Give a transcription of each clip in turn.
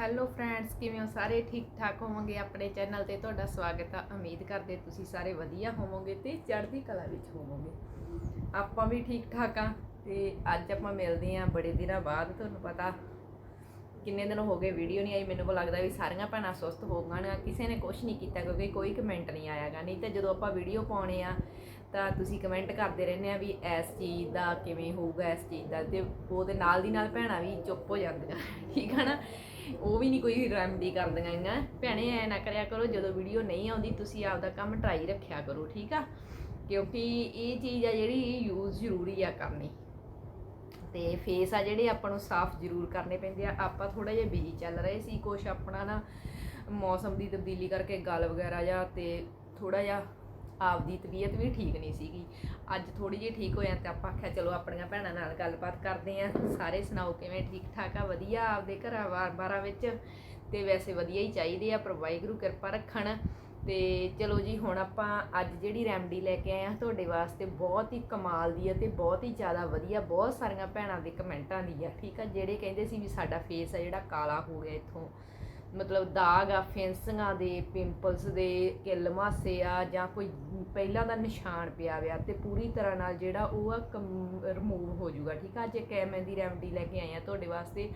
Hello friends ਕਿਵੇਂ ਹੋ? ਸਾਰੇ ਠੀਕ ਠਾਕ ਹੋਵੋਗੇ? ਆਪਣੇ ਚੈਨਲ ਤੇ ਤੁਹਾਡਾ ਸਵਾਗਤ ਆ। ਉਮੀਦ ਕਰਦੇ ਤੁਸੀਂ ਸਾਰੇ ਵਧੀਆ ਹੋਵੋਗੇ ਤੇ ਚੜ੍ਹਦੀ ਕਲਾ ਵਿੱਚ ਹੋਵੋਗੇ। ਆਪਾਂ ਵੀ ਠੀਕ ਠਾਕ ਆ ਤੇ ਅੱਜ ਆਪਾਂ ਮਿਲਦੇ ਆ ਬੜੇ ਦਿਨਾਂ ਬਾਅਦ, ਤੁਹਾਨੂੰ ਪਤਾ। ਕਿੰਨੇ ਦਿਨ ਹੋ ਗਏ ਵੀਡੀਓ ਨਹੀਂ ਆਈ, ਮੈਨੂੰ ਕੋ ਲੱਗਦਾ ਵੀ ਸਾਰੀਆਂ ਭੈਣਾਂ ਸੁਸਤ ਹੋ ਗਈਆਂ, ਕਿਸੇ ਨੇ ਕੁਝ ਨਹੀਂ ਕੀਤਾ ਕਿਉਂਕਿ ਕੋਈ ਕਮੈਂਟ ਨਹੀਂ ਆਇਆਗਾ। ਨਹੀਂ ਤਾਂ ਜਦੋਂ ਆਪਾਂ ਵੀਡੀਓ ਪਾਉਣੇ ਆ, ਤਾਂ ਤੁਸੀਂ ਕਮੈਂਟ ਕਰਦੇ ਰਹਿੰਦੇ ਆ ਵੀ ਇਸ ਚੀਜ਼ ਦਾ ਕਿਵੇਂ ਹੋਊਗਾ, ਇਸ ਚੀਜ਼ ਦਾ। ਤੇ ਉਹਦੇ ਨਾਲ ਦੀ ਨਾਲ ਭੈਣਾਂ ਵੀ ਚੁੱਪ ਹੋ ਜਾਂਦੀਆਂ। ਠੀਕ ਹੈ ਨਾ? ਉਹ ਵੀ ਨਹੀਂ ਕੋਈ ਰੈਮਡੀ ਕਰਦੀਆਂ ਹੈਗੀਆਂ। ਭੈਣੇ, ਐ ਨਾ ਕਰਿਆ ਕਰੋ, ਜਦੋਂ ਵੀਡੀਓ ਨਹੀਂ ਆਉਂਦੀ, ਤੁਸੀਂ ਆਪਦਾ ਕੰਮ ਟਰਾਈ ਰੱਖਿਆ ਕਰੋ, ਠੀਕ ਆ? ਕਿਉਂਕਿ ਇਹ ਚੀਜ਼ ਆ ਜਿਹੜੀ ਯੂਜ਼ ਜ਼ਰੂਰੀ ਆ ਕਰਨੀ। ਤੇ ਫੇਸ ਆ ਜਿਹੜੇ ਆਪਾਂ ਨੂੰ ਸਾਫ਼ ਜ਼ਰੂਰ ਕਰਨੇ ਪੈਂਦੇ ਆ। ਆਪਾਂ ਥੋੜਾ ਜਿਹਾ ਬਿਜ਼ੀ ਚੱਲ ਰਹੇ ਸੀ, ਕੁਛ ਆਪਣਾ ਨਾ ਮੌਸਮ ਦੀ ਤਬਦੀਲੀ ਕਰਕੇ ਗਲ ਵਗੈਰਾ ਜਾਂ ਤੇ ਥੋੜਾ ਜਿਹਾ ਆਪਦੀ ਤਬੀਅਤ ਵੀ ਠੀਕ ਨਹੀਂ ਸੀਗੀ। ਅੱਜ ਥੋੜੀ ਜਿਹੀ ਠੀਕ ਹੋਇਆ ਤੇ ਆਪਾਂ ਆਖਿਆ ਚਲੋ ਆਪਣੀਆਂ ਭੈਣਾਂ ਨਾਲ ਗੱਲਬਾਤ ਕਰਦੇ ਆ। ਸਾਰੇ ਸੁਣਾਓ ਕਿਵੇਂ ਠੀਕ ਠਾਕ ਆ? ਵਧੀਆ ਆਪਦੇ ਘਰਾਂ ਬਾਰਾਂ ਵਿੱਚ? ਤੇ ਵੈਸੇ ਵਧੀਆ ਹੀ ਚਾਹੀਦੇ ਆ, ਪਰ ਵਾਹਿਗੁਰੂ ਕਿਰਪਾ ਰੱਖਣ। ਤੇ ਚਲੋ ਜੀ, ਹੁਣ ਆਪਾਂ ਅੱਜ ਜਿਹੜੀ ਰੈਮਡੀ ਲੈ ਕੇ ਆਏ ਆ ਤੁਹਾਡੇ ਵਾਸਤੇ ਬਹੁਤ ਹੀ ਕਮਾਲ ਦੀ ਹੈ ਤੇ ਬਹੁਤ ਹੀ ਜ਼ਿਆਦਾ ਵਧੀਆ, ਬਹੁਤ ਸਾਰੀਆਂ ਭੈਣਾਂ ਦੇ ਕਮੈਂਟਾਂ ਦੀ ਆ, ਠੀਕ ਆ? ਜਿਹੜੇ ਕਹਿੰਦੇ ਸੀ ਵੀ ਸਾਡਾ ਫੇਸ ਆ ਜਿਹੜਾ ਕਾਲਾ ਹੋ ਗਿਆ ਇੱਥੋਂ। ਮਤਲਬ ਦਾਗ ਆ, ਫੈਂਸਿੰਗਾਂ ਦੇ, ਪਿੰਪਲਸ ਦੇ, ਕਿੱਲ ਮਾਸੇ ਆ, ਜਾਂ ਕੋਈ ਪਹਿਲਾਂ ਦਾ ਨਿਸ਼ਾਨ ਪਿਆ ਵਿਆ ਤੇ ਪੂਰੀ ਤਰ੍ਹਾਂ ਨਾਲ ਜਿਹੜਾ ਉਹ ਆ ਰਿਮੂਵ ਹੋ ਜਾਊਗਾ, ਠੀਕ ਆ? ਜੇ ਕੈਮਨ ਦੀ ਰੈਮਡੀ ਲੈ ਕੇ ਆਏ ਆ ਤੁਹਾਡੇ ਵਾਸਤੇ।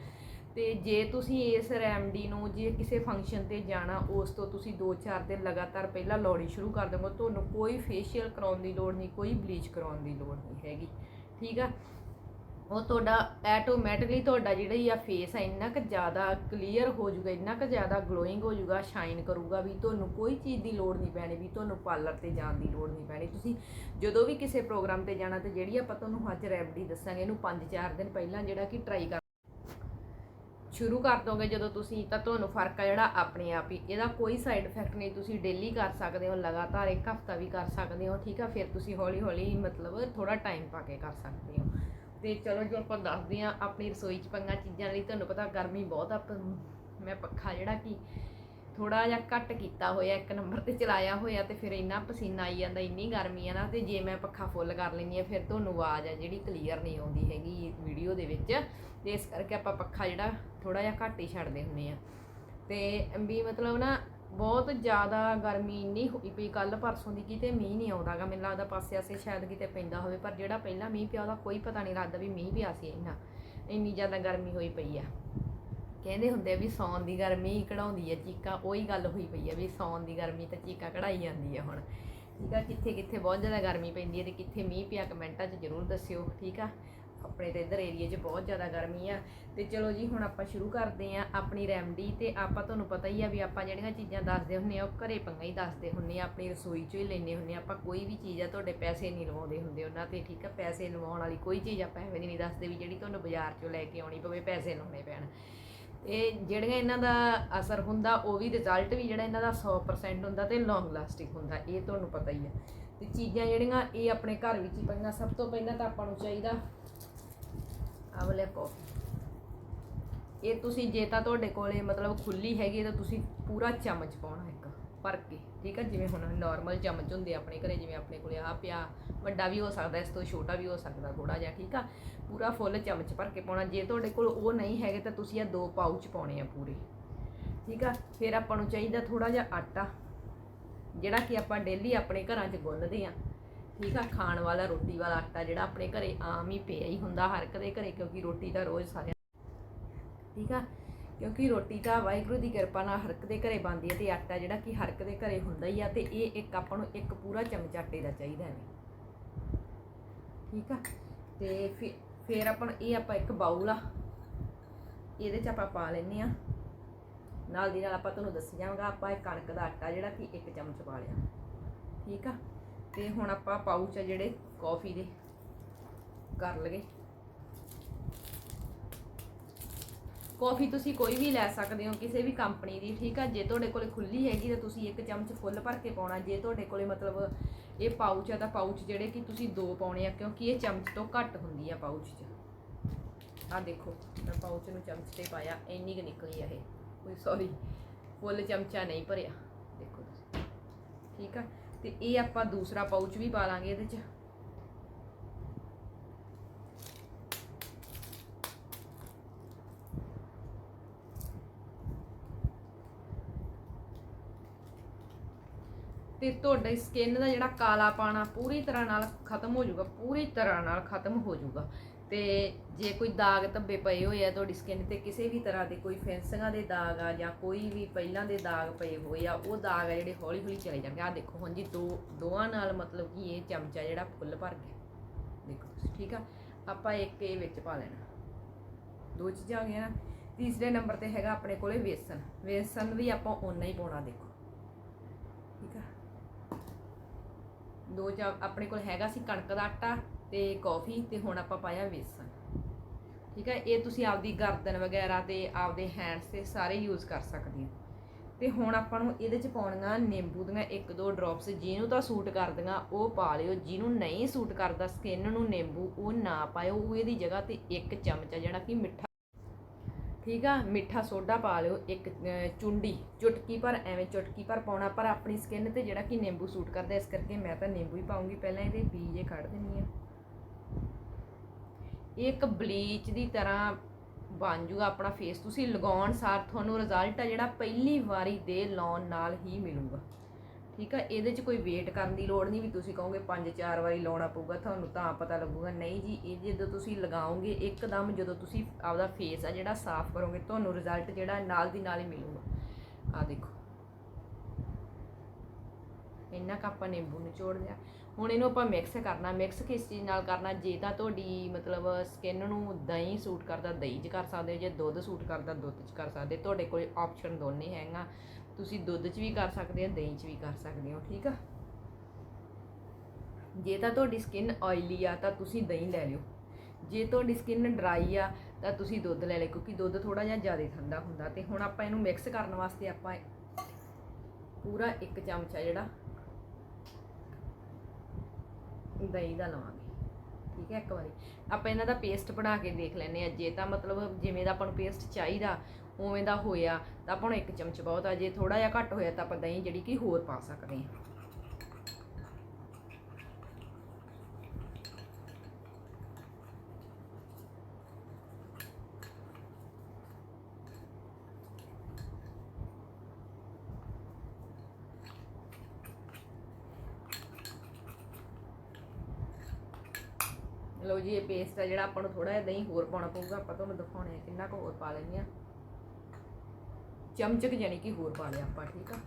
ਤੇ ਜੇ ਤੁਸੀਂ ਇਸ ਰੈਮਡੀ ਨੂੰ, ਜੇ ਕਿਸੇ ਫੰਕਸ਼ਨ ਤੇ ਜਾਣਾ, ਉਸ ਤੋਂ ਤੁਸੀਂ 2-4 ਦਿਨ ਲਗਾਤਾਰ ਪਹਿਲਾਂ ਲਾਉਣੀ ਸ਼ੁਰੂ ਕਰ ਦੋਗੇ, ਤੁਹਾਨੂੰ ਕੋਈ ਫੇਸ਼ੀਅਲ ਕਰਾਉਣ ਦੀ ਲੋੜ ਨਹੀਂ, ਕੋਈ ਬਲੀਚ ਕਰਾਉਣ ਦੀ ਲੋੜ ਨਹੀਂ ਹੈਗੀ, ਠੀਕ ਆ? ਉਹ ਤੁਹਾਡਾ ਆਟੋਮੈਟਿਕਲੀ ਤੁਹਾਡਾ ਜਿਹੜਾ ਹੀ ਆ ਫੇਸ ਆ, ਇੰਨਾ ਕੁ ਜ਼ਿਆਦਾ ਕਲੀਅਰ ਹੋ ਜਾਊਗਾ, ਇੰਨਾ ਕੁ ਜ਼ਿਆਦਾ ਗਲੋਇੰਗ ਹੋ ਜਾਊਗਾ ਸ਼ਾਈਨ ਕਰੂਗਾ ਵੀ ਤੁਹਾਨੂੰ ਕੋਈ ਚੀਜ਼ ਦੀ ਲੋੜ ਨਹੀਂ ਪੈਣੀ, ਵੀ ਤੁਹਾਨੂੰ ਪਾਰਲਰ ਤੇ ਜਾਣ ਦੀ ਲੋੜ ਨਹੀਂ ਪੈਣੀ। ਤੁਸੀਂ ਜਦੋਂ ਵੀ ਕਿਸੇ ਪ੍ਰੋਗਰਾਮ ਤੇ ਜਾਣਾ ਤੇ ਜਿਹੜੀ ਆਪਾਂ ਤੁਹਾਨੂੰ ਅੱਜ ਰੈਮਡੀ ਦੱਸਾਂਗੇ, ਇਹਨੂੰ 5-4 ਦਿਨ ਪਹਿਲਾਂ ਜਿਹੜਾ ਕਿ ਟਰਾਈ ਕਰ ਸ਼ੁਰੂ ਕਰ ਦੋਗੇ ਜਦੋਂ ਤੁਸੀਂ, ਤਾਂ ਤੁਹਾਨੂੰ ਫ਼ਰਕ ਆ ਜਿਹੜਾ ਆਪਣੇ ਆਪ ਹੀ। ਇਹਦਾ ਕੋਈ ਸਾਈਡ ਇਫੈਕਟ ਨਹੀਂ, ਤੁਸੀਂ ਡੇਲੀ ਕਰ ਸਕਦੇ ਹੋ, ਲਗਾਤਾਰ ਇੱਕ ਹਫਤਾ ਵੀ ਕਰ ਸਕਦੇ ਹੋ, ਠੀਕ ਆ? ਫਿਰ ਤੁਸੀਂ ਹੌਲੀ ਹੌਲੀ ਮਤਲਬ ਥੋੜਾ ਟਾਈਮ ਪਾ ਕੇ ਕਰ ਸਕਦੇ ਹੋ। ਤੇ ਚਲੋ ਜੋ ਆਪਾਂ ਦੱਸਦੇ ਆ ਆਪਣੀ ਰਸੋਈ 'ਚ ਪੰਗਾ ਚੀਜ਼ਾਂ ਲਈ। ਤੁਹਾਨੂੰ ਪਤਾ ਗਰਮੀ ਬਹੁਤ ਆ ਪ- ਮੈਂ ਪੱਖਾ ਜਿਹੜਾ ਕਿ ਥੋੜਾ ਜਿਹਾ ਘੱਟ ਕੀਤਾ ਹੋਇਆ, ਇੱਕ ਨੰਬਰ ਤੇ ਚਲਾਇਆ ਹੋਇਆ ਤੇ ਫਿਰ ਇੰਨਾ ਪਸੀਨਾ ਆਈ ਜਾਂਦਾ, ਇੰਨੀ ਗਰਮੀ ਆ ਨਾ, ਤੇ ਜੇ ਮੈਂ ਪੱਖਾ ਫੁੱਲ ਕਰ ਲੈਂਦੀ ਆ ਫਿਰ ਤੁਹਾਨੂੰ ਆਵਾਜ਼ ਆ ਜਿਹੜੀ ਕਲੀਅਰ ਨਹੀਂ ਆਉਂਦੀ ਹੈਗੀ ਵੀਡੀਓ ਦੇ ਵਿੱਚ। ਤੇ ਇਸ ਕਰਕੇ ਆਪਾਂ ਪੱਖਾ ਜਿਹੜਾ ਥੋੜਾ ਜਿਹਾ ਘੱਟ ਹੀ ਛੱਡਦੇ ਹੁੰਦੇ ਆ ਤੇ ਵੀ ਮਤਲਬ ਨਾ ਬਹੁਤ ਜ਼ਿਆਦਾ ਗਰਮੀ ਇੰਨੀ ਹੋਈ ਪਈ ਕੱਲ ਪਰਸੋਂ ਦੀ, ਕਿਤੇ ਮੀਂਹ ਨਹੀਂ ਆਉਂਦਾਗਾ ਮੈਨੂੰ ਲੱਗਦਾ ਪਾਸੇ ਆਸੇ ਸ਼ਾਇਦ ਕਿਤੇ ਪੈਂਦਾ ਹੋਵੇ, ਪਰ ਜਿਹੜਾ ਪਹਿਲਾਂ ਮੀਂਹ ਪਿਆ ਉਹਦਾ ਕੋਈ ਪਤਾ ਨਹੀਂ ਲੱਗਦਾ ਵੀ ਮੀਂਹ ਪਿਆ ਸੀ ਇੰਨਾ। ਇੰਨੀ ਜ਼ਿਆਦਾ ਗਰਮੀ ਹੋਈ ਪਈ ਆ। ਕਹਿੰਦੇ ਹੁੰਦੇ ਆ ਵੀ ਸੌਣ ਦੀ ਗਰਮੀ ਕਢਾਉਂਦੀ ਹੈ ਚੀਕਾ, ਉਹੀ ਗੱਲ ਹੋਈ ਪਈ ਆ ਵੀ ਸੌਣ ਦੀ ਗਰਮੀ ਤਾਂ ਚੀਕਾ ਕਢਾਈ ਜਾਂਦੀ ਹੈ ਹੁਣ। ਠੀਕ ਆ ਕਿੱਥੇ ਕਿੱਥੇ ਬਹੁਤ ਜ਼ਿਆਦਾ ਗਰਮੀ ਪੈਂਦੀ ਹੈ ਤੇ ਕਿੱਥੇ ਮੀਂਹ ਪਿਆ ਕਮੈਂਟਾਂ 'ਚ ਜ਼ਰੂਰ ਦੱਸਿਓ, ਠੀਕ ਆ? ਆਪਣੇ ਤੇ ਇਧਰ ਏਰੀਆ 'ਚ ਬਹੁਤ ਜ਼ਿਆਦਾ ਗਰਮੀ ਆ। ਤੇ ਚਲੋ ਜੀ, ਹੁਣ ਆਪਾਂ ਸ਼ੁਰੂ ਕਰਦੇ ਆ ਆਪਣੀ ਰੈਮਡੀ ਤੇ ਆਪਾਂ ਤੁਹਾਨੂੰ ਪਤਾ ਹੀ ਆ ਵੀ ਆਪਾਂ ਜਿਹੜੀਆਂ ਚੀਜ਼ਾਂ ਦੱਸਦੇ ਹੁੰਨੇ ਆ ਉਹ ਘਰੇ ਪੰਗਾ ਹੀ ਦੱਸਦੇ ਹੁੰਨੇ ਆ ਆਪਣੀ ਰਸੋਈ 'ਚੋਂ ਹੀ ਲੈਨੇ ਹੁੰਨੇ ਆ ਆਪਾਂ ਕੋਈ ਵੀ ਚੀਜ਼ ਆ, ਤੁਹਾਡੇ ਪੈਸੇ ਨਹੀਂ ਲਵਾਉਂਦੇ ਹੁੰਦੇ ਉਹਨਾਂ ਤੇ, ਠੀਕ ਆ? ਪੈਸੇ ਲਵਾਉਣ ਵਾਲੀ ਕੋਈ ਚੀਜ਼ ਆਪਾਂ ਐਵੇਂ ਨਹੀਂ ਦੱਸਦੇ ਵੀ ਜਿਹੜੀ ਤੁਹਾਨੂੰ ਬਾਜ਼ਾਰ 'ਚੋਂ ਲੈ ਕੇ ਆਉਣੀ ਪਵੇ, ਪੈਸੇ ਲਾਉਣੇ ਪੈਣ। ਇਹ ਜਿਹੜੀਆਂ ਇਹਨਾਂ ਦਾ ਅਸਰ ਹੁੰਦਾ, ਉਹ ਵੀ ਰਿਜ਼ਲਟ ਵੀ ਜਿਹੜਾ ਇਹਨਾਂ ਦਾ 100% ਹੁੰਦਾ ਤੇ ਲੌਂਗ ਲਾਸਟਿੰਗ ਹੁੰਦਾ, ਇਹ ਤੁਹਾਨੂੰ ਪਤਾ ਹੀ ਆ। ਤੇ ਚੀਜ਼ਾਂ ਜਿਹੜੀਆਂ, ਇਹ ਆਪਣੇ ਘਰ ਵਿੱਚ ਹੀ ਪਈਆਂ ਸਭ ਤੋਂ ਪਹਿਲਾਂ ਤਾਂ ਆਪਾਂ ਨੂੰ ਚਾਹੀਦਾ ਆਵਲੇ ਕਾਫੀ। ਇਹ ਤੁਸੀਂ ਜੇ ਤਾਂ ਤੁਹਾਡੇ ਕੋਲੇ ਮਤਲਬ ਖੁੱਲੀ ਹੈਗੀ ਤਾਂ ਤੁਸੀਂ ਪੂਰਾ ਚਮਚ ਪਾਉਣਾ ਇੱਕ, ਭਰ ਕੇ, ਠੀਕ ਆ? ਜਿਵੇਂ ਹੁਣ ਨਾਰਮਲ ਚਮਚ ਹੁੰਦੇ ਆ ਆਪਣੇ ਘਰੇ, ਜਿਵੇਂ ਆਪਣੇ ਕੋਲੇ ਆ ਪਿਆ, ਵੱਡਾ ਵੀ ਹੋ ਸਕਦਾ, ਇਸ ਤੋਂ ਛੋਟਾ ਵੀ ਹੋ ਸਕਦਾ ਥੋੜਾ ਜਿਹਾ, ਠੀਕ ਆ? ਪੂਰਾ ਫੁੱਲ ਚਮਚ ਭਰ ਕੇ ਪਾਉਣਾ। ਜੇ ਤੁਹਾਡੇ ਕੋਲ ਉਹ ਨਹੀਂ ਹੈਗੇ ਤਾਂ ਤੁਸੀਂ ਇਹ ਦੋ ਪਾਊਚ ਪਾਉਣੇ ਆ ਪੂਰੇ, ਠੀਕ ਆ? ਫਿਰ ਆਪਾਂ ਨੂੰ ਚਾਹੀਦਾ ਥੋੜਾ ਜਿਹਾ ਆਟਾ, ਜਿਹੜਾ ਕਿ ਆਪਾਂ ਡੇਲੀ ਆਪਣੇ ਘਰਾਂ 'ਚ ਗੁੰਨਦੇ ਆ। ਠੀਕ ਆ, ਖਾਣ ਵਾਲਾ ਰੋਟੀ ਵਾਲਾ ਆਟਾ ਜਿਹੜਾ ਆਪਣੇ ਘਰੇ ਆਮ ਹੀ ਪਿਆ ਹੀ ਹੁੰਦਾ ਹਰ ਇੱਕ ਦੇ ਘਰੇ, ਕਿਉਂਕਿ ਰੋਟੀ ਤਾਂ ਰੋਜ਼ ਸਾਰਿਆਂ ਠੀਕ ਆ, ਕਿਉਂਕਿ ਰੋਟੀ ਤਾਂ ਵਾਹਿਗੁਰੂ ਦੀ ਕਿਰਪਾ ਨਾਲ ਹਰ ਇੱਕ ਦੇ ਘਰੇ ਬਣਦੀ ਹੈ ਤੇ ਆਟਾ ਜਿਹੜਾ ਕਿ ਹਰ ਇੱਕ ਦੇ ਘਰੇ ਹੁੰਦਾ ਹੀ ਆ ਤੇ ਇਹ ਇੱਕ ਆਪਾਂ ਨੂੰ ਇੱਕ ਪੂਰਾ ਚਮਚ ਆਟੇ ਦਾ ਚਾਹੀਦਾ ਹੈ। ਠੀਕ ਆ, ਤੇ ਫਿਰ ਫਿਰ ਆਪਾਂ ਇਹ ਆਪਾਂ ਇੱਕ ਬਾਉਲ ਆ, ਇਹਦੇ 'ਚ ਆਪਾਂ ਪਾ ਲੈਨੇ ਆ। ਨਾਲ ਦੀ ਨਾਲ ਆਪਾਂ ਤੁਹਾਨੂੰ ਦੱਸ ਜਾਵਾਂਗਾ ਆਪਾਂ ਇਹ ਕਣਕ ਦਾ ਆਟਾ ਜਿਹੜਾ ਕਿ ਇੱਕ ਚਮਚ ਪਾ ਲਿਆ। ਠੀਕ ਆ ਤੇ ਹੁਣ ਆਪਾਂ ਪਾਊਚ ਆ ਜਿਹੜੇ ਕਾਫੀ ਦੇ। ਕਰ ਲਗੇ। ਕਾਫੀ ਤੁਸੀਂ ਕੋਈ ਵੀ ਲੈ ਸਕਦੇ ਹੋ, ਕਿਸੇ ਵੀ ਕੰਪਨੀ ਦੀ, ਠੀਕ ਆ? ਜੇ ਤੁਹਾਡੇ ਕੋਲੇ ਖੁੱਲੀ ਹੈਗੀ ਤਾਂ ਤੁਸੀਂ ਇੱਕ ਚਮਚ ਫੁੱਲ ਭਰ ਕੇ ਪਾਉਣਾ। ਜੇ ਤੁਹਾਡੇ ਕੋਲੇ ਮਤਲਬ ਇਹ ਪਾਊਚ ਆ ਤਾਂ ਪਾਊਚ ਜਿਹੜੇ ਕਿ ਤੁਸੀਂ ਦੋ ਪਾਉਣੇ ਆ, ਕਿਉਂਕਿ ਇਹ ਚਮਚ ਤੋਂ ਘੱਟ ਹੁੰਦੀ ਆ ਪਾਊਚ 'ਚ। ਆ ਦੇਖੋ, ਮੈਂ ਪਾਊਚ ਨੂੰ ਚਮਚ ਤੇ ਪਾਇਆ, ਇੰਨੀ ਕੁ ਨਿਕਲੀ ਆ ਇਹ। ਕੋਈ ਸੌਰੀ ਫੁੱਲ ਚਮਚਾ ਨਹੀਂ ਭਰਿਆ। ਦੇਖੋ ਤੁਸੀਂ। ਠੀਕ ਆ? ਤੇ ਇਹ ਆਪਾਂ ਦੂਸਰਾ ਪਾਊਚ ਵੀ ਪਾ ਲਾਂਗੇ ਇਹਦੇ 'ਚ। ਤੇ ਤੁਹਾਡੀ ਸਕਿਨ ਦਾ ਜਿਹੜਾ ਕਾਲਾ ਪਾਣਾ ਪੂਰੀ ਤਰ੍ਹਾਂ ਨਾਲ ਖਤਮ ਹੋ ਜਾਊਗਾ, ਪੂਰੀ ਤਰ੍ਹਾਂ ਨਾਲ ਖਤਮ ਹੋ ਜਾਊਗਾ। ਤੇ ਜੇ ਕੋਈ ਦਾਗ ਧੱਬੇ ਪਏ ਹੋਏ ਆ ਤੁਹਾਡੀ ਸਕਿਨ ਤੇ, ਕਿਸੇ ਵੀ ਤਰ੍ਹਾਂ ਦੇ ਕੋਈ ਫੈਂਸਿੰਗਾਂ ਦੇ ਦਾਗ ਆ ਜਾਂ ਕੋਈ ਵੀ ਪਹਿਲਾਂ ਦੇ ਦਾਗ ਪਏ ਹੋਏ ਆ, ਉਹ ਦਾਗ ਆ ਜਿਹੜੇ ਹੌਲੀ ਹੌਲੀ ਚਲੇ ਜਾਣਗੇ। ਆ ਦੇਖੋ, ਹੁਣ ਜੀ ਦੋ, ਦੋਵਾਂ ਨਾਲ ਮਤਲਬ ਕਿ ਇਹ ਚਮਚਾ ਜਿਹੜਾ ਫੁੱਲ ਭਰ ਗਿਆ। ਦੇਖੋ ਤੁਸੀਂ, ਠੀਕ ਆ? ਆਪਾਂ ਇੱਕ ਇਹ ਵਿੱਚ ਪਾ ਲੈਣਾ। ਦੋ ਚੀਜ਼ਾਂ ਆ ਗਈਆਂ ਨਾ। ਤੀਸਰੇ ਨੰਬਰ ਤੇ ਹੈਗਾ ਆਪਣੇ ਕੋਲੇ ਵੇਸਣ। ਵੇਸਣ ਵੀ ਆਪਾਂ ਓਨਾ ਹੀ ਪਾਉਣਾ, ਦੇਖੋ ਠੀਕ ਆ ਦੋ ਚਾ ਆਪਣੇ ਕੋਲ ਹੈਗਾ ਸੀ ਕਣਕ ਦਾ ਆਟਾ ਤੇ ਕੌਫੀ ਤੇ ਹੁਣ ਆਪਾਂ ਪਾਇਆ ਵੇਸਣ। ਠੀਕ ਹੈ, ਇਹ ਤੁਸੀਂ ਆਪਦੀ ਗਰਦਨ ਵਗੈਰਾ ਤੇ ਆਪਦੇ ਹੈਂਡਸ ਤੇ ਸਾਰੇ ਯੂਜ਼ ਕਰ ਸਕਦੇ ਹੋ। ਤੇ ਹੁਣ ਆਪਾਂ ਨੂੰ ਇਹਦੇ ਚ ਪਾਉਣੀਆਂ ਨਿੰਬੂ ਦੀਆਂ ਇੱਕ ਦੋ ਡ੍ਰੌਪਸ ਜਿਹਨੂੰ ਤਾਂ ਸੂਟ ਕਰਦੀਆਂ ਉਹ ਪਾ ਲਿਓ, ਜਿਹਨੂੰ ਨਹੀਂ ਸੂਟ ਕਰਦਾ ਸਕਿਨ ਨੂੰ ਨਿੰਬੂ ਉਹ ਨਾ ਪਾਇਓ, ਉਹ ਇਹਦੀ ਜਗ੍ਹਾ ਤੇ ਇੱਕ ਚਮਚਾ ਜਿਹੜਾ ਕਿ ਮਿੱਠਾ ਠੀਕ ਆ? ਮਿੱਠਾ ਸੋਡਾ ਪਾ ਲਿਓ, ਇੱਕ ਚੁੰਡੀ। ਚੁਟਕੀ ਪਰ ਐਵੇਂ ਚੁਟਕੀ ਪਰ ਪਾਉਣਾ, ਪਰ ਆਪਣੀ ਸਕਿਨ ਤੇ ਜਿਹੜਾ ਕਿ ਨਿੰਬੂ ਸੂਟ ਕਰਦਾ, ਇਸ ਕਰਕੇ ਮੈਂ ਤਾਂ ਨਿੰਬੂ ਹੀ ਪਾਉਂਗੀ। ਪਹਿਲਾਂ ਇਹਦੇ ਬੀਜ ਇਹ ਕੱਢ ਦਿੰਨੀ ਆ ਇਹ ਇੱਕ ਬਲੀਚ ਦੀ ਤਰ੍ਹਾਂ ਬਣ ਜੂਗਾ ਆਪਣਾ ਫੇਸ ਤੁਸੀਂ ਲਗਾਉਣ ਸਾਰ ਤੁਹਾਨੂੰ ਰਿਜ਼ਲਟ ਆ ਜਿਹੜਾ ਪਹਿਲੀ ਵਾਰੀ ਦੇ ਲਾਉਣ ਨਾਲ ਹੀ ਮਿਲੂਗਾ। ਠੀਕ ਆ, ਇਹਦੇ 'ਚ ਕੋਈ ਵੇਟ ਕਰਨ ਦੀ ਲੋੜ ਨਹੀਂ ਵੀ ਤੁਸੀਂ ਕਹੋਗੇ ਪੰਜ ਚਾਰ ਵਾਰੀ ਲਾਉਣਾ ਪਊਗਾ, ਤੁਹਾਨੂੰ ਤਾਂ ਪਤਾ ਲੱਗੂਗਾ, ਨਹੀਂ ਜੀ, ਇਹ ਜਦੋਂ ਤੁਸੀਂ ਲਗਾਓਗੇ, ਇੱਕਦਮ ਜਦੋਂ ਤੁਸੀਂ ਆਪਦਾ ਫੇਸ ਆ ਜਿਹੜਾ ਸਾਫ਼ ਕਰੋਗੇ, ਤੁਹਾਨੂੰ ਰਿਜ਼ਲਟ ਜਿਹੜਾ ਨਾਲ ਦੀ ਨਾਲ ਹੀ ਮਿਲੂਗਾ। ਆ ਦੇਖੋ। ਇੰਨਾ ਕੁ ਆਪਾਂ ਨਿੰਬੂ ਨਿਚੋੜ ਲਿਆ ਹੁਣ ਇਹਨੂੰ ਆਪਾਂ ਮਿਕਸ ਕਰਨਾ ਮਿਕਸ ਕਿਸ ਚੀਜ਼ ਨਾਲ ਕਰਨਾ? ਜੇ ਤਾਂ ਤੁਹਾਡੀ ਮਤਲਬ ਸਕਿਨ ਨੂੰ ਦਹੀਂ ਸੂਟ ਕਰਦਾ, ਦਹੀਂ 'ਚ ਕਰ ਸਕਦੇ ਹੋ, ਜੇ ਦੁੱਧ ਸੂਟ ਕਰਦਾ, ਦੁੱਧ 'ਚ ਕਰ ਸਕਦੇ ਤੁਹਾਡੇ ਕੋਲ ਆਪਸ਼ਨ ਦੋਨੇ ਹੈਗਾ। ਤੁਸੀਂ ਦੁੱਧ 'ਚ ਵੀ ਕਰ ਸਕਦੇ ਹੋ, ਦਹੀਂ 'ਚ ਵੀ ਕਰ ਸਕਦੇ ਹੋ, ਠੀਕ ਆ? ਜੇ ਤਾਂ ਤੁਹਾਡੀ ਸਕਿਨ ਆਇਲੀ ਆ, ਤਾਂ ਤੁਸੀਂ ਦਹੀਂ ਲੈ ਲਿਓ। ਜੇ ਤੁਹਾਡੀ ਸਕਿਨ ਡਰਾਈ ਆ, ਤਾਂ ਤੁਸੀਂ ਦੁੱਧ ਲੈ ਲਿਓ, ਕਿਉਂਕਿ ਦੁੱਧ ਥੋੜਾ ਜਿਹਾ ਜ਼ਿਆਦਾ ਠੰਡਾ ਹੁੰਦਾ ਤੇ ਹੁਣ ਆਪਾਂ ਇਹਨੂੰ ਮਿਕਸ ਕਰਨ ਵਾਸਤੇ ਆਪਾਂ ਪੂਰਾ ਇੱਕ ਚਮਚਾ ਜਿਹੜਾ ਦਹੀਂ ਦਾ ਲਵਾਂਗੇ, ਠੀਕ ਹੈ ਇੱਕ ਵਾਰੀ। ਆਪਾਂ ਇਹਨਾਂ ਦਾ ਪੇਸਟ ਬਣਾ ਕੇ ਦੇਖ ਲੈਨੇ ਆ, ਜੇ ਤਾਂ ਮਤਲਬ ਜਿਵੇਂ ਦਾ ਆਪਾਂ ਨੂੰ ਪੇਸਟ ਚਾਹੀਦਾ ਉਵੇਂ ਦਾ ਹੋਇਆ, ਤਾਂ ਆਪਾਂ ਨੂੰ ਇੱਕ ਚਮਚ ਬਹੁਤ ਆ, ਜੇ ਥੋੜਾ ਜਿਹਾ ਘੱਟ ਹੋਇਆ ਤਾਂ ਆਪਾਂ ਦਹੀਂ ਜਿਹੜੀ ਕਿ ਹੋਰ ਪਾ ਸਕਦੇ ਹਾਂ। ਲਓ ਜੀ, ਇਹ ਪੇਸਟ ਆ ਜਿਹੜਾ ਆਪਾਂ ਨੂੰ ਥੋੜਾ ਜਿਹਾ ਦਹੀਂ ਹੋਰ ਪਾਉਣਾ ਪਊਗਾ, ਆਪਾਂ ਤੁਹਾਨੂੰ ਦਿਖਾਉਣੇ ਆ ਕਿੰਨਾ ਕੁ ਹੋਰ ਪਾ ਲੈਣੀ ਆ ਚਮਚਕ ਜਾਨੀ ਕਿ ਹੋਰ ਪਾ ਲਿਆ ਆਪਾਂ, ਠੀਕ ਆ?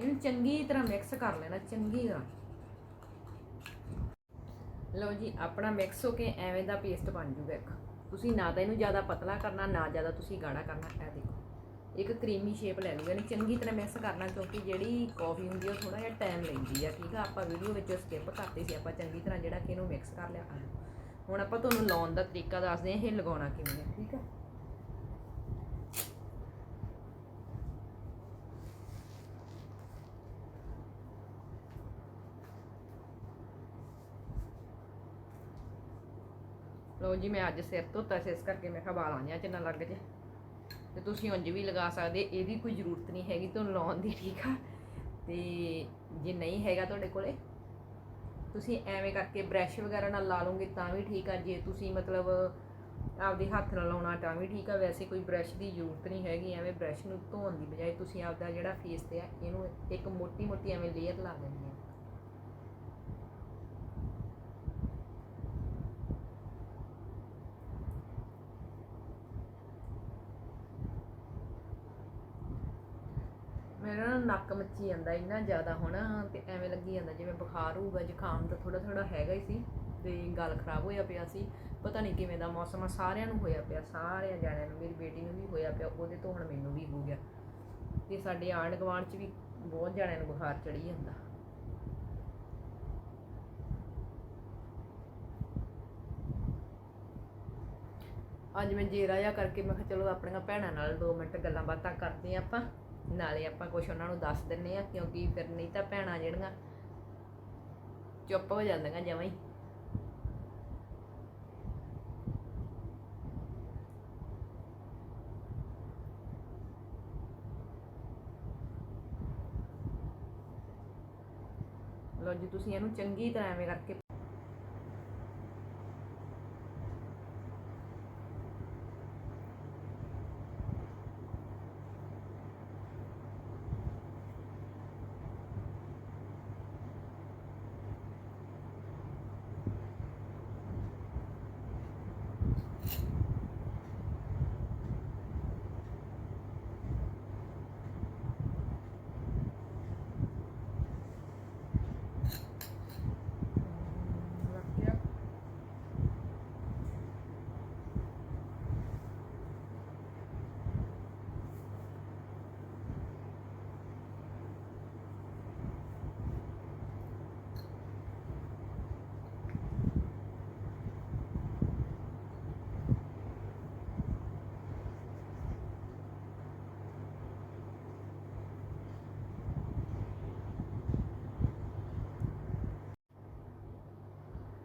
ਇਹਨੂੰ ਚੰਗੀ ਤਰ੍ਹਾਂ ਮਿਕਸ ਕਰ ਲੈਣਾ, ਚੰਗੀ ਤਰ੍ਹਾਂ। ਲਓ ਜੀ, ਆਪਣਾ ਮਿਕਸ ਹੋ ਕੇ ਐਵੇਂ ਦਾ ਪੇਸਟ ਬਣ ਜੂਗਾ ਇੱਕ। ਤੁਸੀਂ ਨਾ ਤਾਂ ਇਹਨੂੰ ਜ਼ਿਆਦਾ ਪਤਲਾ ਕਰਨਾ, ਨਾ ਜ਼ਿਆਦਾ ਤੁਸੀਂ ਗਾੜਾ ਕਰਨਾ, ਇਹ ਦੇਖੋ। ਇੱਕ ਕਰੀਮੀ ਸ਼ੇਪ ਲੈ ਲੂਗਾ ਇਹਨੂੰ ਚੰਗੀ ਤਰ੍ਹਾਂ ਮਿਕਸ ਕਰਨਾ, ਕਿਉਂਕਿ ਜਿਹੜੀ ਕਾਫੀ ਹੁੰਦੀ ਆ, ਉਹ ਥੋੜਾ ਜਿਹਾ ਟਾਈਮ ਲੈਂਦੀ ਆ, ਠੀਕ ਆ? ਆਪਾਂ ਵੀਡੀਓ ਵਿੱਚ ਸਕਿਪ ਕਰਤੀ ਸੀ, ਆਪਾਂ ਚੰਗੀ ਤਰ੍ਹਾਂ ਜਿਹੜਾ ਕਿ ਇਹਨੂੰ ਮਿਕਸ ਕਰ ਲਿਆ ਹੁਣ ਆਪਾਂ ਤੁਹਾਨੂੰ ਲਾਉਣ ਦਾ ਤਰੀਕਾ ਦੱਸਦੇ ਹਾਂ, ਇਹ ਲਗਾਉਣਾ ਕਿਵੇਂ ਹੈ, ਠੀਕ ਹੈ? ਲਓ ਜੀ, ਮੈਂ ਅੱਜ ਸਿਰ ਧੋਤਾ ਸੀ, ਇਸ ਕਰਕੇ ਮੈਂ ਕਿਹਾ ਵਾਲਾਂ ਜਿਹਾ ਚ ਨਾ ਲੱਗ ਜੇ। ਤੇ ਤੁਸੀਂ ਉਂਝ ਵੀ ਲਗਾ ਸਕਦੇ, ਇਹਦੀ ਕੋਈ ਜ਼ਰੂਰਤ ਨਹੀਂ ਹੈਗੀ ਤੁਹਾਨੂੰ ਲਾਉਣ ਦੀ, ਠੀਕ ਆ? ਤੇ ਜੇ ਨਹੀਂ ਹੈਗਾ ਤੁਹਾਡੇ ਕੋਲੇ ਤੁਸੀਂ ਐਵੇਂ ਕਰਕੇ ਬ੍ਰਸ਼ ਵਗੈਰਾ ਨਾਲ ਲਾ ਲਓਗੇ ਤਾਂ ਵੀ ਠੀਕ ਆ, ਜੇ ਤੁਸੀਂ ਮਤਲਬ ਆਪਦੇ ਹੱਥ ਨਾਲ ਲਾਉਣਾ ਤਾਂ ਵੀ ਠੀਕ ਆ, ਵੈਸੇ ਕੋਈ ਬ੍ਰਸ਼ ਦੀ ਜ਼ਰੂਰਤ ਨਹੀਂ ਹੈਗੀ, ਐਵੇਂ ਬ੍ਰਸ਼ ਨੂੰ ਧੋਣ ਦੀ ਬਜਾਏ ਤੁਸੀਂ ਆਪਦਾ ਜਿਹੜਾ ਫੇਸ ਤੇ ਆ, ਇਹਨੂੰ ਇੱਕ ਮੋਟੀ ਮੋਟੀ ਐਵੇਂ ਲੇਅਰ ਲਾ ਦੇਣੀ ਆ। ਮੇਰਾ ਨਾ ਨੱਕ ਮੱਚੀ ਜਾਂਦਾ ਇੰਨਾ ਜ਼ਿਆਦਾ ਹੁਣ, ਤੇ ਐਵੇਂ ਲੱਗੀ ਜਾਂਦਾ ਜਿਵੇਂ ਬੁਖਾਰ ਹੋਊਗਾ, ਜ਼ੁਕਾਮ ਤਾਂ ਥੋੜਾ ਥੋੜਾ ਹੈਗਾ ਹੀ ਸੀ ਤੇ ਗਲ ਖਰਾਬ ਹੋਇਆ ਪਿਆ ਸੀ। ਪਤਾ ਨਹੀਂ ਕਿਵੇਂ ਦਾ ਮੌਸਮ ਆ, ਸਾਰਿਆਂ ਨੂੰ ਹੋਇਆ ਪਿਆ, ਸਾਰਿਆਂ ਜਾਣਿਆਂ ਨੂੰ, ਮੇਰੀ ਬੇਟੀ ਨੂੰ ਵੀ ਹੋਇਆ ਪਿਆ, ਉਹਦੇ ਤੋਂ ਹੁਣ ਮੈਨੂੰ ਵੀ ਹੋ ਗਿਆ। ਤੇ ਸਾਡੇ ਆਂਢ ਗੁਆਂਢ 'ਚ ਵੀ ਬਹੁਤ ਜਾਣਿਆਂ ਨੂੰ ਬੁਖਾਰ ਚੜੀ ਜਾਂਦਾ। ਅੱਜ ਮੈਂ ਜੇਰਾ ਜਿਹਾ ਕਰਕੇ, ਮੈਂ ਕਿਹਾ ਚਲੋ ਆਪਣੀਆਂ ਭੈਣਾਂ ਨਾਲ 2 ਮਿੰਟ ਗੱਲਾਂ ਬਾਤਾਂ ਕਰਦੇ ਹਾਂ ਆਪਾਂ। ਨਾਲੇ ਆਪਾਂ ਕੁਝ ਉਹਨਾਂ ਨੂੰ ਦੱਸ ਦਿੰਨੇ ਆ ਕਿਉਂਕਿ ਫਿਰ ਨਹੀਂ ਤਾਂ ਭੈਣਾਂ ਜਿਹੜੀਆਂ ਚੁੱਪ ਹੋ ਜਾਂਦੀਆਂ ਜਮਾਂ ਹੀ। ਲਓ ਜੀ, ਤੁਸੀਂ ਇਹਨੂੰ ਚੰਗੀ ਤਰ੍ਹਾਂ ਐਵੇਂ ਕਰਕੇ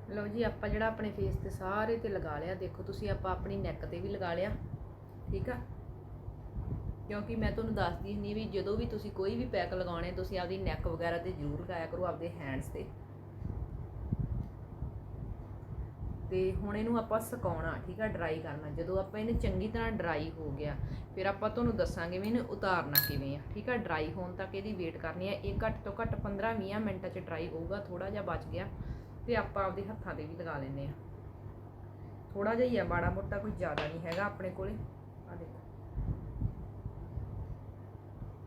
ਲਓ ਜੀ, ਆਪਾਂ ਜਿਹੜਾ ਆਪਣੇ ਫੇਸ ਤੇ ਸਾਰੇ ਤੇ ਲਗਾ ਲਿਆ, ਦੇਖੋ ਤੁਸੀਂ ਆਪਾਂ ਆਪਣੀ ਨੈਕ ਤੇ ਵੀ ਲਗਾ ਲਿਆ, ਠੀਕ ਆ? ਕਿਉਂਕਿ ਮੈਂ ਤੁਹਾਨੂੰ ਦੱਸਦੀ ਹੁੰਦੀ ਵੀ ਜਦੋਂ ਵੀ ਤੁਸੀਂ ਕੋਈ ਵੀ ਪੈਕ ਲਗਾਉਣੇ, ਤੁਸੀਂ ਆਪਦੀ ਨੈਕ ਵਗੈਰਾ ਤੇ ਜ਼ਰੂਰ ਲਗਾਇਆ ਕਰੋ ਆਪਦੇ ਹੈਂਡਸ ਤੇ। ਤੇ ਹੁਣ ਇਹਨੂੰ ਆਪਾਂ ਸੁਕਾਉਣਾ, ਠੀਕ ਆ? ਡਰਾਈ ਕਰਨਾ। ਜਦੋਂ ਆਪਾਂ ਇਹਨੂੰ ਚੰਗੀ ਤਰ੍ਹਾਂ ਡਰਾਈ ਹੋ ਗਿਆ, ਫਿਰ ਆਪਾਂ ਤੁਹਾਨੂੰ ਦੱਸਾਂਗੇ ਵੀ ਇਹਨੂੰ ਉਤਾਰਨਾ ਕਿਵੇਂ ਆ, ਠੀਕ ਆ? ਡਰਾਈ ਹੋਣ ਤੱਕ ਇਹਦੀ ਵੇਟ ਕਰਨੀ ਆ। ਇਹ ਘੱਟ ਤੋਂ ਘੱਟ 15-20 ਮਿੰਟਾਂ 'ਚ ਡਰਾਈ ਹੋਊਗਾ ਥੋੜਾ ਜਿਹਾ ਬਚ ਗਿਆ। ਤੇ ਆਪਾਂ ਆਪਦੇ ਹੱਥਾਂ ਤੇ ਵੀ ਲਗਾ ਲੈਨੇ ਆ ਥੋੜਾ ਜਿਹਾ ਹੀ ਆ, ਮਾੜਾ ਮੋਟਾ ਕੋਈ ਜ਼ਿਆਦਾ ਨਹੀਂ ਹੈਗਾ ਆਪਣੇ ਕੋਲੇ। ਆ ਦੇਖੋ।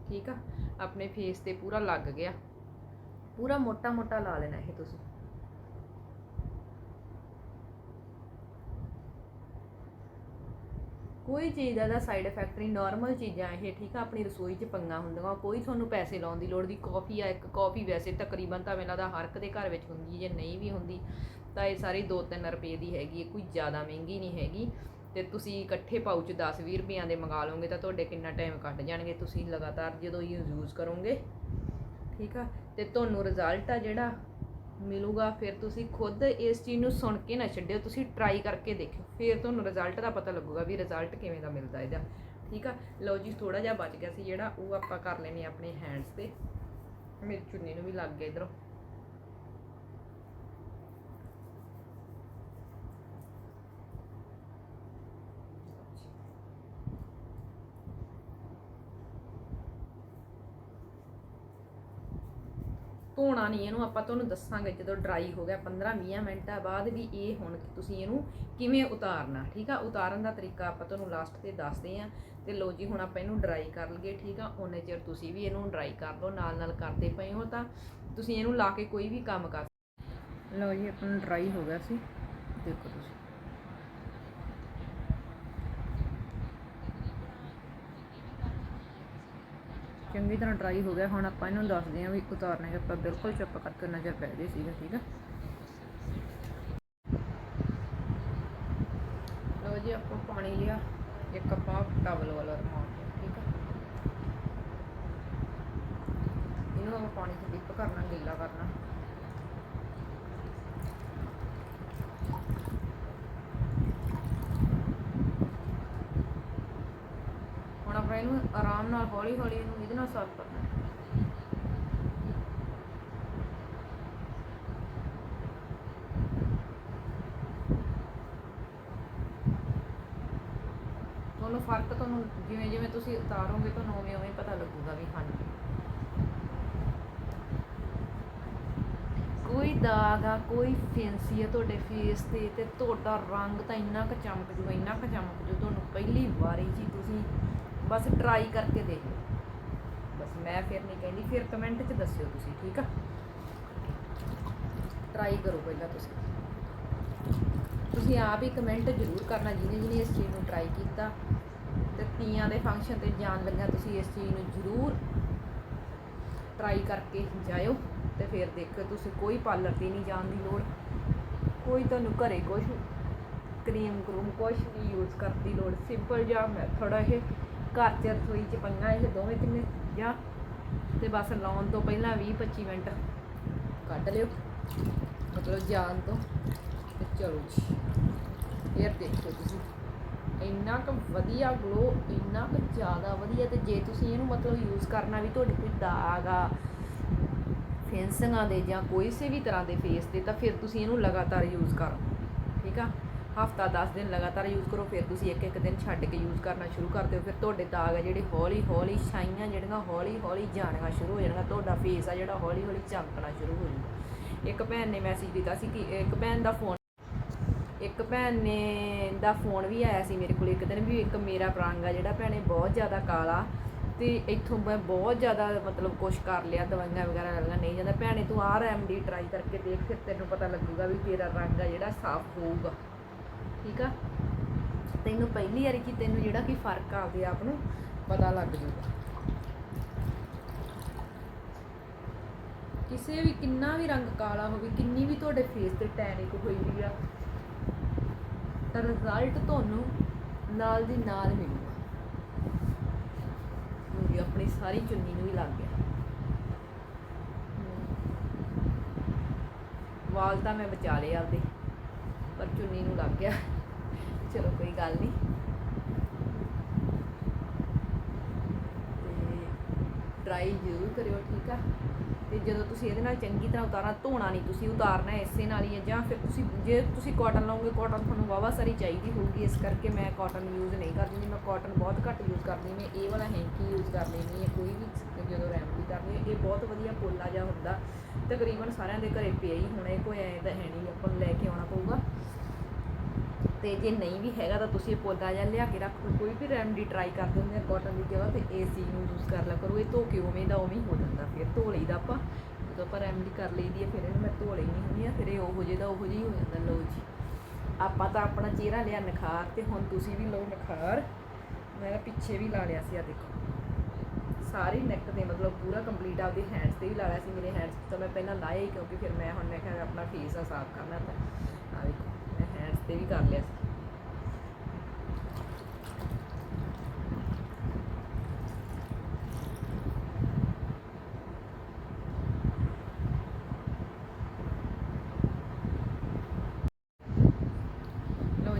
ਠੀਕ ਆ? ਆਪਣੇ ਫੇਸ ਤੇ ਪੂਰਾ ਲੱਗ ਗਿਆ। ਪੂਰਾ ਮੋਟਾ ਮੋਟਾ ਲਾ ਲੈਣਾ ਇਹ ਤੁਸੀਂ। ਕੋਈ ਚੀਜ਼ ਦਾ ਸਾਈਡ ਇਫੈਕਟ ਨਹੀਂ ਨਾਰਮਲ ਚੀਜ਼ਾਂ ਇਹ, ਠੀਕ ਆ, ਆਪਣੀ ਰਸੋਈ 'ਚ ਪੰਗਾ ਹੁੰਦੀਆਂ ਕੋਈ ਤੁਹਾਨੂੰ ਪੈਸੇ ਲਾਉਣ ਦੀ ਲੋੜ ਦੀ ਕਾਫੀ ਆ ਇੱਕ ਕਾਫੀ ਵੈਸੇ ਤਕਰੀਬਨ ਤਾਂ ਮੈਨੂੰ ਲੱਗਦਾ ਹਰ ਇੱਕ ਦੇ ਘਰ ਵਿੱਚ ਹੁੰਦੀ, ਜੇ ਨਹੀਂ ਵੀ ਹੁੰਦੀ, ਤਾਂ ਇਹ ਸਾਰੀ 2-3 ਰੁਪਏ ਦੀ ਹੈਗੀ ਹੈ, ਕੋਈ ਜ਼ਿਆਦਾ ਮਹਿੰਗੀ ਨਹੀਂ ਹੈਗੀ। ਤੇ ਤੁਸੀਂ ਇਕੱਠੇ ਪਾਊਚ 10-20 ਰੁਪਈਆਂ ਦੇ ਮੰਗਾ ਲਓਗੇ ਤਾਂ ਤੁਹਾਡੇ ਕਿੰਨਾ ਟਾਈਮ ਕੱਢ ਜਾਣਗੇ, ਤੁਸੀਂ ਲਗਾਤਾਰ ਜਦੋਂ ਇਹ ਯੂਜ਼ ਕਰੋਗੇ। ਠੀਕ ਆ? ਤੇ ਤੁਹਾਨੂੰ ਰਿਜ਼ਲਟ ਆ ਜਿਹੜਾ ਮਿਲੂਗਾ, ਫਿਰ ਤੁਸੀਂ ਖੁਦ ਇਸ ਚੀਜ਼ ਨੂੰ ਸੁਣ ਕੇ ਨਾ ਛੱਡਿਓ, ਤੁਸੀਂ ਟਰਾਈ ਕਰਕੇ ਦੇਖਿਓ, ਫਿਰ ਤੁਹਾਨੂੰ ਰਿਜ਼ਲਟ ਦਾ ਪਤਾ ਲੱਗੂਗਾ ਵੀ ਰਿਜ਼ਲਟ ਕਿਵੇਂ ਦਾ ਮਿਲਦਾ ਇਹਦਾ। ਠੀਕ ਆ? ਲਓ ਜੀ ਥੋੜਾ ਜਿਹਾ ਬਚ ਗਿਆ ਸੀ ਜਿਹੜਾ, ਉਹ ਆਪਾਂ ਕਰ ਲੈਨੇ ਆਪਣੇ ਹੈਂਡਸ ਤੇ। ਮੇਰੀ ਚੁੰਨੀ ਨੂੰ ਵੀ ਲੱਗ ਗਿਆ ਇਧਰੋਂ। ਧੋਣਾ ਨਹੀਂ, ਇਹਨੂੰ ਆਪਾਂ ਤੁਹਾਨੂੰ ਦੱਸਾਂਗੇ ਜਦੋਂ ਡਰਾਈ ਹੋ ਗਿਆ 15-20 ਮਿੰਟਾਂ ਬਾਅਦ ਵੀ ਇਹ ਹੁਣ ਤੁਸੀਂ ਇਹਨੂੰ ਕਿਵੇਂ ਉਤਾਰਨਾ, ਠੀਕ ਆ? ਉਤਾਰਨ ਦਾ ਤਰੀਕਾ ਆਪਾਂ ਤੁਹਾਨੂੰ ਲਾਸਟ ਤੇ ਦੱਸਦੇ ਆਂ ਤੇ ਲੋ ਜੀ, ਹੁਣ ਆਪਾਂ ਇਹਨੂੰ ਡਰਾਈ ਕਰ ਲਈਏ, ਠੀਕ ਆ? ਉਹਨੇ ਚਿਰ ਤੁਸੀਂ ਵੀ ਇਹਨੂੰ ਡਰਾਈ ਕਰ ਲਓ ਨਾਲ ਨਾਲ ਕਰਦੇ ਪਏ ਹੋ ਤਾਂ ਤੁਸੀਂ ਇਹਨੂੰ ਲਾ ਕੇ ਕੋਈ ਵੀ ਕੰਮ ਕਰ ਲਓ ਜੀ ਆਪਣਾ ਡਰਾਈ ਹੋ ਗਿਆ ਸੀ। ਦੇਖੋ ਤੁਸੀਂ। ਚੰਗੀ ਤਰ੍ਹਾਂ ਡਰਾਈ ਹੋ ਗਿਆ, ਹੁਣ ਆਪਾਂ ਇਹਨੂੰ ਦੱਸਦੇ ਆਂ ਵੀ ਉਤਾਰਨੇ ਆਪਾਂ ਬਿਲਕੁਲ ਚੁੱਪ ਕਰਕੇ ਨਜ਼ਰ ਪੈ ਗਈ ਸੀਗਾ, ਠੀਕ ਆ? ਲਓ ਜੀ, ਆਪਾਂ ਪਾਣੀ ਲਿਆ, ਇੱਕ ਆਪਾਂ ਟਾਵਲ ਵਾਲਾ ਰੁਮਾਲ ਠੀਕ ਆ? ਇਹਨੂੰ ਆਪਾਂ ਪਾਣੀ 'ਚ ਡਿਪ ਕਰਨਾ, ਗਿੱਲਾ ਕਰਨਾ ਹੁਣ ਆਪਾਂ ਇਹਨੂੰ ਆਰਾਮ ਨਾਲ ਹੌਲੀ ਹੌਲੀ ਇਹਨੂੰ ਇਹਦੇ ਨਾਲ ਸਾਫ਼ ਕਰਨਾ। ਤੁਹਾਨੂੰ ਫ਼ਰਕ ਤੁਹਾਨੂੰ ਜਿਵੇਂ ਜਿਵੇਂ ਤੁਸੀਂ ਉਤਾਰੋਗੇ, ਤੁਹਾਨੂੰ ਉਵੇਂ ਉਵੇਂ ਪਤਾ ਲੱਗੂਗਾ ਵੀ ਹਾਂਜੀ। ਕੋਈ ਦਾਗ ਆ, ਕੋਈ ਫੈਂਸੀ ਆ ਤੁਹਾਡੇ ਫੇਸ ਤੇ ਤੇ ਤੁਹਾਡਾ ਰੰਗ ਤਾਂ ਇੰਨਾ ਕੁ ਚਮਕ ਜੂ ਇੰਨਾ ਕੁ ਚਮਕ ਜੂ। ਤੁਹਾਨੂੰ ਪਹਿਲੀ ਵਾਰੀ ਜੀ ਤੁਸੀਂ ਬਸ ਟਰਾਈ ਕਰਕੇ ਦੇਖੋ ਬਸ ਮੈਂ ਫਿਰ ਨਹੀਂ ਕਹਿੰਦੀ, ਫਿਰ ਕਮੈਂਟ 'ਚ ਦੱਸਿਓ ਤੁਸੀਂ, ਠੀਕ ਆ? ਟਰਾਈ ਕਰੋ ਪਹਿਲਾਂ ਤੁਸੀਂ। ਤੁਸੀਂ ਆਪ ਹੀ ਕਮੈਂਟ ਜ਼ਰੂਰ ਕਰਨਾ, ਜਿਹਨੇ ਜਿਹਨੇ ਇਸ ਚੀਜ਼ ਨੂੰ ਟਰਾਈ ਕੀਤਾ ਤੇ ਤੀਆਂ ਦੇ ਫੰਕਸ਼ਨ ਤੇ ਜਾਣ ਲੱਗਾ ਤੁਸੀਂ ਇਸ ਚੀਜ਼ ਨੂੰ ਜ਼ਰੂਰ ਟਰਾਈ ਕਰਕੇ ਜਾਇਓ ਤੇ ਫਿਰ ਦੇਖੋ ਤੁਸੀਂ, ਕੋਈ ਪਾਰਲਰ ਤੇ ਨਹੀਂ ਜਾਣ ਦੀ ਲੋੜ। ਕੋਈ ਤੁਹਾਨੂੰ ਘਰੇ ਕੁਝ ਕਰੀਮ ਕਰੂਮ ਕੁਝ ਨਹੀਂ ਯੂਜ਼ ਕਰਨ ਦੀ ਲੋੜ ਸਿੰਪਲ ਜਿਹਾ ਮੈਥਡ ਇਹ। ਘਰ ਚ ਰਸੋਈ ਚ ਪਈਆਂ ਇਹ ਦੋਵੇਂ ਤਿੰਨੇ ਜਾਂ ਤੇ ਬਸ ਲਾਉਣ ਤੋਂ ਪਹਿਲਾਂ 20 25 ਮਿੰਟ। ਕੱਢ ਲਿਓ। ਮਤਲਬ ਜਾਣ ਤੋਂ। ਤੇ ਚਲੋ ਜੀ। ਫਿਰ ਦੇਖੋ ਤੁਸੀਂ। ਇੰਨਾ ਕੁ ਵਧੀਆ ਗਲੋ ਇੰਨਾ ਕੁ ਜ਼ਿਆਦਾ ਵਧੀਆ ਤੇ ਜੇ ਤੁਸੀਂ ਇਹਨੂੰ ਮਤਲਬ ਯੂਜ਼ ਕਰਨਾ ਵੀ ਤੁਹਾਡੇ ਕੋਈ ਦਾਗ ਆ ਫੈਂਸਿੰਗਾਂ ਦੇ ਜਾਂ ਕੋਈ ਸੇ ਵੀ ਤਰ੍ਹਾਂ ਦੇ ਫੇਸ ਤੇ ਤਾਂ ਫਿਰ ਤੁਸੀਂ ਇਹਨੂੰ ਲਗਾਤਾਰ ਯੂਜ਼ ਕਰੋ। ਠੀਕ ਆ? ਹਫਤਾ 10 ਦਿਨ ਲਗਾਤਾਰ ਯੂਜ਼ ਕਰੋ, ਫਿਰ ਤੁਸੀਂ ਇੱਕ ਇੱਕ ਦਿਨ ਛੱਡ ਕੇ ਯੂਜ਼ ਕਰਨਾ ਸ਼ੁਰੂ ਕਰ ਦਿਓ। ਫਿਰ ਤੁਹਾਡੇ ਦਾਗ ਆ ਜਿਹੜੇ ਹੌਲੀ ਹੌਲੀ ਛਾਈਆਂ ਜਿਹੜੀਆਂ, ਹੌਲੀ ਹੌਲੀ ਜਾਣੀਆਂ ਸ਼ੁਰੂ ਹੋ ਜਾਣਗੀਆਂ ਤੁਹਾਡਾ ਫੇਸ ਆ ਜਿਹੜਾ ਹੌਲੀ ਹੌਲੀ ਚਮਕਣਾ ਸ਼ੁਰੂ ਹੋ ਜਾਊਗਾ। ਇੱਕ ਭੈਣ ਨੇ ਮੈਸੇਜ ਦਿੱਤਾ ਸੀ ਕਿ, ਇੱਕ ਭੈਣ ਦਾ ਫੋਨ ਇੱਕ ਭੈਣ ਨੇ ਦਾ ਫੋਨ ਵੀ ਆਇਆ ਸੀ ਮੇਰੇ ਕੋਲ ਇੱਕ ਦਿਨ ਵੀ। ਇੱਕ ਮੇਰਾ ਰੰਗ ਆ ਜਿਹੜਾ ਭੈਣੇ ਬਹੁਤ ਜ਼ਿਆਦਾ ਕਾਲਾ ਤੇ ਇੱਥੋਂ ਮੈਂ ਬਹੁਤ ਜ਼ਿਆਦਾ ਮਤਲਬ ਕੁਛ ਕਰ ਲਿਆ, ਦਵਾਈਆਂ ਵਗੈਰਾ ਲੈ ਲਈਆਂ, ਨਹੀਂ ਜਾਂਦਾ। ਭੈਣੇ ਤੂੰ ਆਹ ਰੈਮਡੀ ਟਰਾਈ ਕਰਕੇ ਦੇਖ, ਫਿਰ ਤੈਨੂੰ ਪਤਾ ਲੱਗੂਗਾ ਵੀ ਤੇਰਾ ਰੰਗ ਆ ਜਿਹੜਾ ਸਾਫ਼ ਹੋਊਗਾ। ਠੀਕ ਆ? ਤੈਨੂੰ ਪਹਿਲੀ ਵਾਰੀ ਕਿ ਤੈਨੂੰ ਜਿਹੜਾ ਕਿ ਫ਼ਰਕ ਆਵੇ ਆਪ ਨੂੰ ਪਤਾ ਲੱਗ ਜੂਗਾ ਕਿਸੇ ਵੀ ਕਿੰਨਾ ਵੀ ਰੰਗ ਕਾਲਾ ਹੋਵੇ, ਕਿੰਨੀ ਵੀ ਤੁਹਾਡੇ ਫੇਸ ਤੇ ਟੈਨਿਕ ਹੋਈ ਵੀ ਆ, ਤਾਂ ਰਿਜ਼ਲਟ ਤੁਹਾਨੂੰ ਨਾਲ ਦੀ ਨਾਲ ਮਿਲੂਗਾ। ਮੇਰੀ ਆਪਣੀ ਸਾਰੀ ਚੁੰਨੀ ਨੂੰ ਵੀ ਲੱਗ ਗਿਆ। ਵਾਲ ਤਾਂ ਮੈਂ ਬਚਾ ਲਏ ਆਪਦੇ। ਪਰ ਚੁੰਨੀ ਨੂੰ ਲੱਗ ਗਿਆ। ਚਲੋ ਕੋਈ ਗੱਲ ਨਹੀਂ ਤੇ ਟਰਾਈ ਜ਼ਰੂਰ ਕਰਿਓ, ਠੀਕ ਆ? ਤੇ ਜਦੋਂ ਤੁਸੀਂ ਇਹਦੇ ਨਾਲ ਚੰਗੀ ਤਰ੍ਹਾਂ ਉਤਾਰਨਾ, ਧੋਣਾ ਨਹੀਂ, ਤੁਸੀਂ ਉਤਾਰਨਾ ਇਸੇ ਨਾਲ ਹੀ ਹੈ ਜਾਂ ਫਿਰ ਤੁਸੀਂ, ਜੇ ਤੁਸੀਂ ਕਾਟਨ ਲਓਗੇ ਕਾਟਨ ਤੁਹਾਨੂੰ ਵਾਵਾ ਸਾਰੀ ਚਾਹੀਦੀ ਹੋਊਗੀ, ਇਸ ਕਰਕੇ ਮੈਂ ਕਾਟਨ ਯੂਜ਼ ਨਹੀਂ ਕਰਦੀ ਮੈਂ ਕਾਟਨ ਬਹੁਤ ਘੱਟ ਯੂਜ਼ ਕਰਦੀ, ਮੈਂ ਇਹ ਵਾਲਾ ਹੈਂਕੀ ਯੂਜ਼ ਕਰ ਲੈਂਦੀ ਹੈ, ਕੋਈ ਵੀ ਜਦੋਂ ਰੈਮਡੀ ਕਰਨੀ ਹੈ, ਇਹ ਬਹੁਤ ਵਧੀਆ ਪੋਲਾ ਜਿਹਾ ਹੁੰਦਾ, ਤਕਰੀਬਨ ਸਾਰਿਆਂ ਦੇ ਘਰੇ ਪਿਆ ਹੀ ਹੋਣਾ, ਇਹ ਕੋਈ ਐਂ ਤਾਂ ਹੈ ਨਹੀਂ ਆਪਾਂ ਨੂੰ ਲੈ ਕੇ ਆਉਣਾ ਪਊਗਾ। ਤੇ ਜੇ ਨਹੀਂ ਵੀ ਹੈਗਾ ਤਾਂ ਤੁਸੀਂ ਇਹ ਪੌਦਾ ਜਿਹਾ ਲਿਆ ਕੇ ਰੱਖ ਲਓ। ਕੋਈ ਵੀ ਰੈਮਡੀ ਟਰਾਈ ਕਰ ਦਿੰਦੇ ਆ ਕਾਟਨ ਦੀ ਜਗ੍ਹਾ ਤੇ, ਇਹ ਚੀਜ਼ ਨੂੰ ਯੂਜ਼ ਕਰ ਲਿਆ ਕਰੋ। ਇਹ ਧੋ ਕੇ ਉਵੇਂ ਦਾ ਉਵੇਂ ਹੀ ਹੋ ਜਾਂਦਾ ਫਿਰ। ਧੋ ਲਈਦਾ ਆਪਾਂ। ਜਦੋਂ ਆਪਾਂ ਰੈਮਡੀ ਕਰ ਲਈਦੀ ਹੈ ਫਿਰ ਇਹਨੂੰ ਮੈਂ ਧੋ ਲੈਣੀ ਹੁੰਦੀ ਆ, ਫਿਰ ਇਹ ਉਹੋ ਜਿਹੇ ਦਾ ਉਹੋ ਜਿਹਾ ਹੋ ਜਾਂਦਾ। ਲਓ ਜੀ। ਆਪਾਂ ਤਾਂ ਆਪਣਾ ਚਿਹਰਾ ਲਿਆ ਨਿਖਾਰ ਤੇ ਹੁਣ ਤੁਸੀਂ ਵੀ ਲਓ ਨਿਖਾਰ। ਮੈਂ ਪਿੱਛੇ ਵੀ ਲਾ ਲਿਆ ਸੀ ਆ ਦੇਖੋ। ਸਾਰੀ ਨੈਕ ਤੇ ਮਤਲਬ ਪੂਰਾ ਕੰਪਲੀਟ ਆਪਦੇ ਹੈਂਡਸ ਤੇ ਵੀ ਲਾ ਲਿਆ ਸੀ ਮੇਰੇ ਹੈਂਡਸ ਤਾਂ ਮੈਂ ਪਹਿਲਾਂ ਲਾਇਆ ਹੀ ਕਿਉਂਕਿ ਫਿਰ ਮੈਂ ਹੁਣ ਮੈਂ ਕਿਹਾ ਆਪਣਾ ਫੇਸ ਆ ਸਾਫ਼ ਕਰਨਾ ਤਾਂ। ਆ ਦੇਖੋ। ਤੇ ਵੀ ਕਰ ਲਿਆ ਸੀ।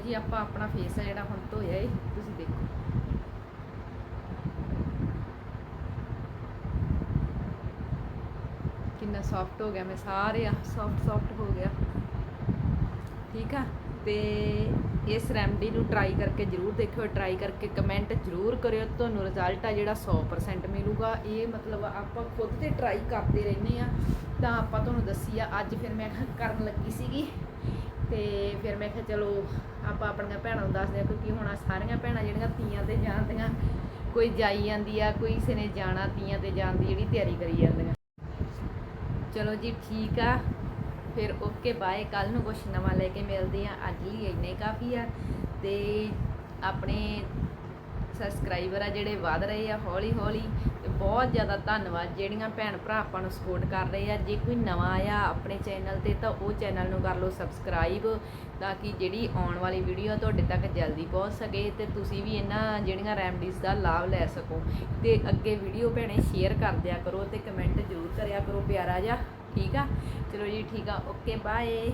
ਜੀ, ਆਪਾਂ ਆਪਣਾ ਫੇਸ ਆ ਜਿਹੜਾ ਹੁਣ ਧੋਇਆ ਏ, ਤੁਸੀਂ ਦੇਖੋ। ਕਿੰਨਾ ਸੌਫਟ ਹੋ ਗਿਆ, ਮੈਂ ਸਾਰੇ ਸੌਫਟ ਸੌਫਟ ਹੋ ਗਿਆ। ਠੀਕ ਆ? ਤੇ ਇਸ ਰੈਮਡੀ ਨੂੰ ਟਰਾਈ ਕਰਕੇ ਜਰੂਰ ਦੇਖਿਓ ਟਰਾਈ ਕਰਕੇ ਕਮੈਂਟ ਜਰੂਰ ਕਰਿਓ, ਤੁਹਾਨੂੰ ਰਿਜ਼ਲਟ ਆ ਜਿਹੜਾ 100% ਮਿਲੂਗਾ। ਇਹ ਮਤਲਬ ਆਪਾਂ ਖੁਦ ਤੇ ਟਰਾਈ ਕਰਦੇ ਰਹਿੰਦੇ ਆ ਤਾਂ ਆਪਾਂ ਤੁਹਾਨੂੰ ਦੱਸੀ ਆ ਅੱਜ ਫਿਰ ਮੈਂ ਕਰਨ ਲੱਗੀ ਸੀਗੀ। ਤੇ ਫਿਰ ਮੈਂ ਕਿਹਾ ਚਲੋ, ਆਪਾਂ ਆਪਣੀਆਂ ਭੈਣਾਂ ਨੂੰ ਦੱਸਦੇ ਆ ਕਿਉਂਕਿ ਹੁਣ ਆਹ ਸਾਰੀਆਂ ਭੈਣਾਂ ਜਿਹੜੀਆਂ ਤੀਆਂ ਤੇ ਜਾਂਦੀਆਂ, ਕੋਈ ਜਾਈ ਜਾਂਦੀ ਆ, ਕੋਈ ਕਿਸੇ ਨੇ ਜਾਣਾ ਤੀਆਂ ਤੇ ਜਾਣ ਦੀ ਜਿਹੜੀ ਤਿਆਰੀ ਕਰੀ ਜਾਂਦੀਆਂ। ਚਲੋ ਜੀ, ਠੀਕ ਆ। ਫਿਰ ਓਕੇ, ਬਾਏ। ਕੱਲ ਨੂੰ ਕੁਛ ਨਵਾਂ ਲੈ ਕੇ ਮਿਲਦੇ ਆ ਅੱਜ ਲਈ ਇੰਨੇ ਕਾਫੀ ਆ। ਤੇ ਆਪਣੇ ਸਬਸਕ੍ਰਾਈਬਰ ਆ ਜਿਹੜੇ ਵਧ ਰਹੇ ਆ ਹੌਲੀ ਹੌਲੀ ਤੇ ਬਹੁਤ ਜ਼ਿਆਦਾ ਧੰਨਵਾਦ ਜਿਹੜੀਆਂ ਭੈਣ ਭਰਾ ਆਪਾਂ ਨੂੰ ਸਪੋਰਟ ਕਰ ਰਹੇ ਆ। ਜੇ ਕੋਈ ਨਵਾਂ ਆਇਆ ਆਪਣੇ ਚੈਨਲ ਤੇ, ਤਾਂ ਉਹ ਚੈਨਲ ਨੂੰ ਕਰ ਲਓ ਸਬਸਕ੍ਰਾਈਬ, ਤਾਂ ਕਿ ਜਿਹੜੀ ਆਉਣ ਵਾਲੀ ਵੀਡੀਓ ਤੁਹਾਡੇ ਤੱਕ ਜਲਦੀ ਪਹੁੰਚ ਸਕੇ ਤੇ ਤੁਸੀਂ ਵੀ ਇਹਨਾਂ ਜਿਹੜੀਆਂ ਰੈਮਡੀਜ਼ ਦਾ ਲਾਭ ਲੈ ਸਕੋ। ਤੇ ਅੱਗੇ ਵੀਡੀਓ ਭੈਣੇ ਸ਼ੇਅਰ ਕਰ ਦਿਆ ਕਰੋ ਤੇ ਕਮੈਂਟ ਜ਼ਰੂਰ ਕਰਿਆ ਕਰੋ, ਪਿਆਰਾ ਜਿਹਾ। ਠੀਕ ਆ? ਚਲੋ ਜੀ ਠੀਕ ਆ ਓਕੇ ਬਾਏ